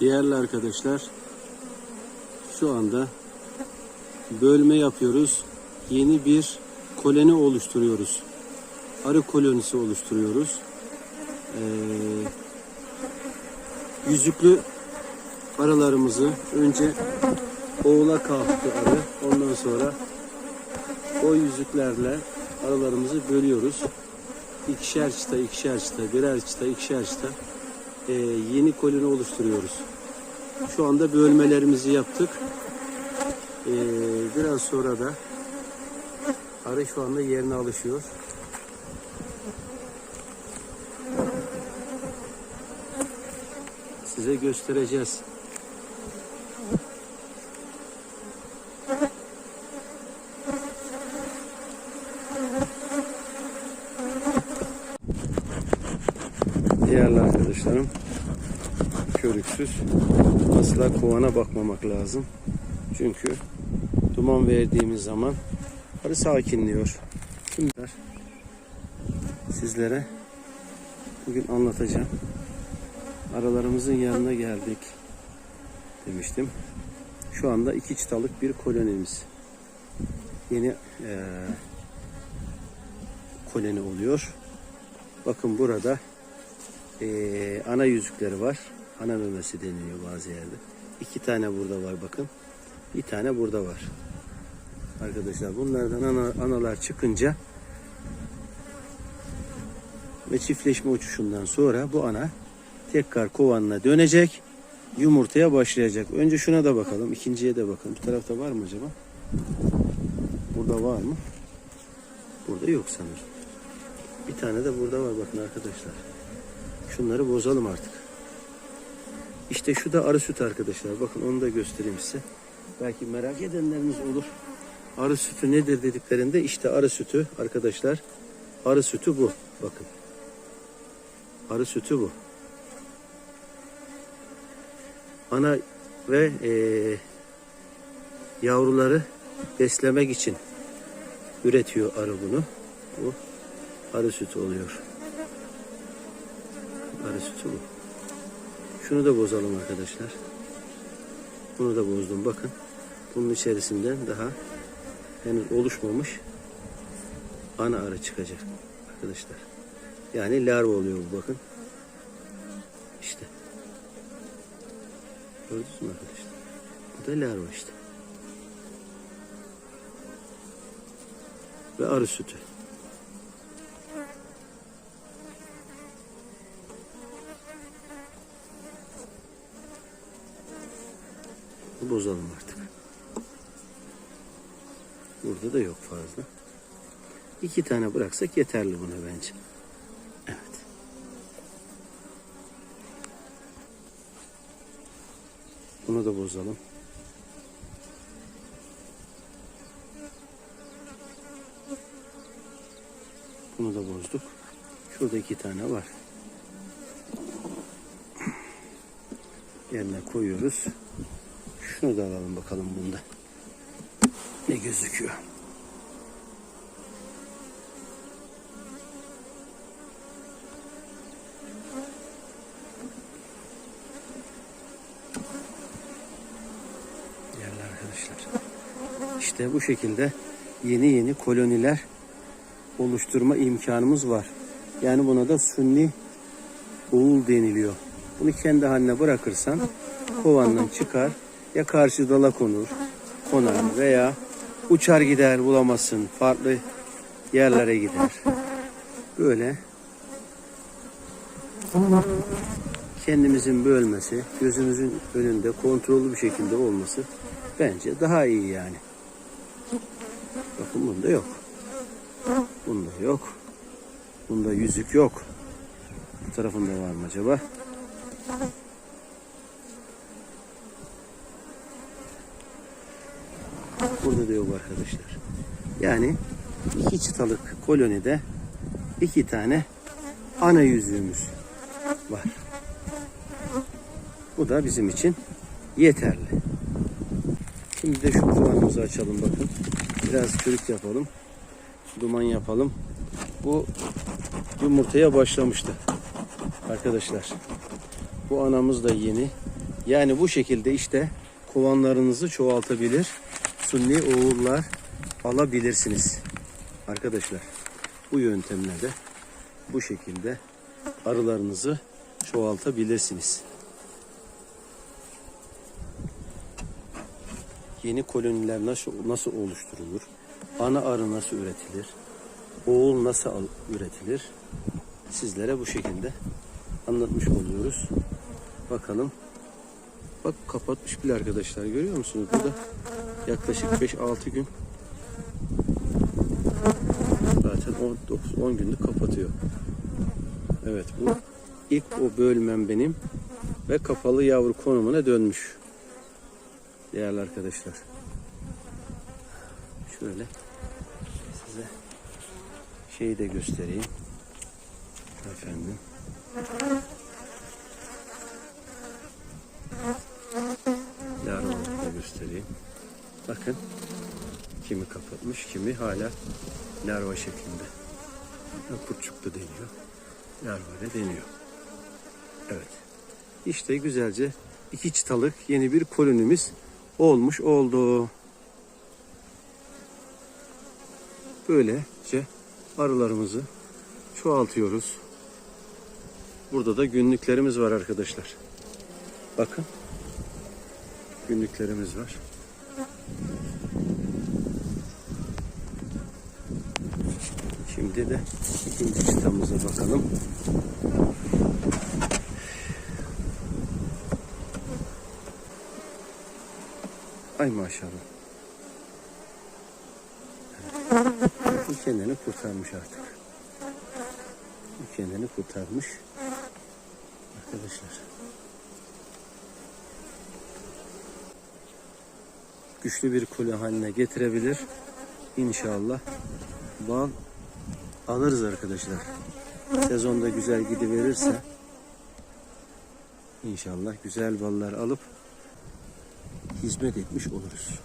Değerli arkadaşlar, şu anda bölme yapıyoruz. Yeni bir koloni oluşturuyoruz. Arı kolonisi oluşturuyoruz. Ee, yüzüklü arılarımızı önce oğula kalktı arı. Ondan sonra o yüzüklerle arılarımızı bölüyoruz. İkişer çıta, ikişer çıta, birer çıta, ikişer çıta ee, yeni koloni oluşturuyoruz. Şu anda bölmelerimizi yaptık. Ee, biraz sonra da arı şu anda yerine alışıyor. Size göstereceğiz. Değerli arkadaşlarım, körüksüz asla kovana bakmamak lazım. Çünkü duman verdiğimiz zaman arı sakinliyor. Şimdi sizlere bugün anlatacağım. Aralarımızın yanına geldik demiştim. Şu anda iki çıtalık bir kolonimiz. Yeni eee koloni oluyor. Bakın burada eee, ana yüzükleri var. Ana memesi deniliyor bazı yerde. İki tane burada var bakın. Bir tane burada var. Arkadaşlar bunlardan ana, analar çıkınca ve çiftleşme uçuşundan sonra bu ana tekrar kovanına dönecek. Yumurtaya başlayacak. Önce şuna da bakalım. ikinciye de bakalım. Bu tarafta var mı acaba? Burada var mı? Burada yok sanırım. Bir tane de burada var bakın arkadaşlar. Şunları bozalım artık. İşte şu da arı sütü arkadaşlar. Bakın onu da göstereyim size. Belki merak edenleriniz olur. Arı sütü nedir dediklerinde işte arı sütü arkadaşlar. Arı sütü bu. Bakın. Arı sütü bu. Ana ve eee, yavruları beslemek için üretiyor arı bunu. Bu arı sütü oluyor. Arı sütü bu. Şunu da bozalım arkadaşlar. Bunu da bozdum bakın. Bunun içerisinden daha henüz oluşmamış ana arı çıkacak arkadaşlar. Yani larva oluyor bu bakın. İşte. Gördünüz mü arkadaşlar? Bu da larva işte. Ve arı sütü. Bozalım artık. Burada da yok fazla. İki tane bıraksak yeterli buna bence. Evet. Bunu da bozalım. Bunu da bozduk. Şurada iki tane var. Yerine koyuyoruz. Şunu da alalım bakalım bunda. Ne gözüküyor? Değerli arkadaşlar. İşte bu şekilde yeni yeni koloniler oluşturma imkanımız var. Yani buna da sünni oğul deniliyor. Bunu kendi haline bırakırsan kovandan çıkar ya karşı dala konur, konar veya uçar gider bulamazsın farklı yerlere gider. Böyle kendimizin bölmesi, gözümüzün önünde kontrollü bir şekilde olması bence daha iyi yani. Bakın bunda yok. Bunda yok. Bunda yüzük yok. Bu tarafında var mı acaba? Burada da yok arkadaşlar. Yani iki çıtalık kolonide iki tane ana yüzüğümüz var. Bu da bizim için yeterli. Şimdi de şu kovanımızı açalım bakın. Biraz çürük yapalım. Duman yapalım. Bu yumurtaya başlamıştı. Arkadaşlar. Bu anamız da yeni. Yani bu şekilde işte kovanlarınızı çoğaltabilir, sunni oğullar alabilirsiniz. Arkadaşlar bu yöntemle de bu şekilde arılarınızı çoğaltabilirsiniz. Yeni koloniler nasıl nasıl oluşturulur? Ana arı nasıl üretilir? Oğul nasıl üretilir? Sizlere bu şekilde anlatmış oluyoruz. Bakalım. Bak kapatmış bile arkadaşlar görüyor musunuz? Burada yaklaşık 5-6 gün zaten 10, 10 günlük kapatıyor. Evet bu ilk o bölmem benim ve kapalı yavru konumuna dönmüş. Değerli arkadaşlar. Şöyle size şeyi de göstereyim. Efendim. Da göstereyim. Bakın kimi kapatmış, kimi hala larva şeklinde. Kurtçuklu deniyor. Larva deniyor. Evet. İşte güzelce iki çıtalık yeni bir kolonimiz olmuş oldu. Böylece arılarımızı çoğaltıyoruz. Burada da günlüklerimiz var arkadaşlar. Bakın. Günlüklerimiz var. Şimdi de ikinci çıtamıza bakalım. Ay maşallah. Bu kendini kurtarmış artık. Bu kendini kurtarmış. Arkadaşlar. Güçlü bir kule haline getirebilir. İnşallah bal alırız arkadaşlar. Sezonda güzel gidiverirse inşallah güzel ballar alıp hizmet etmiş oluruz.